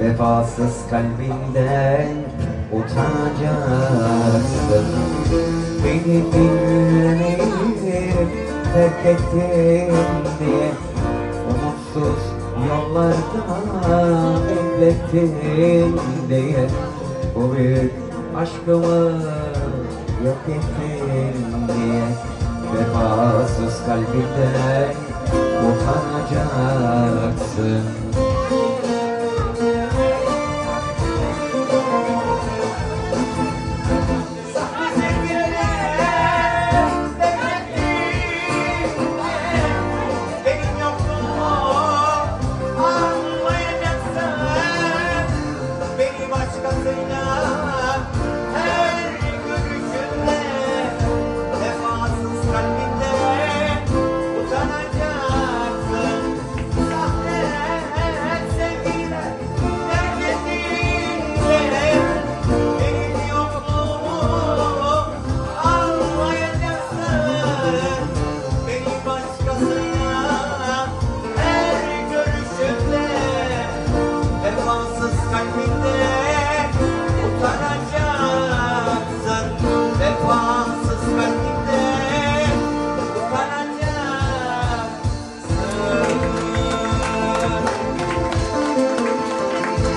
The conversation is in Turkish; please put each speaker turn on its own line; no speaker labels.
Vefasız kalbinden utanacaksın Beni dinlemeyip terk ettin diye Umutsuz yollarda beklettin diye Bu büyük aşkımı yok ettin diye Vefasız kalbinden utanacaksın.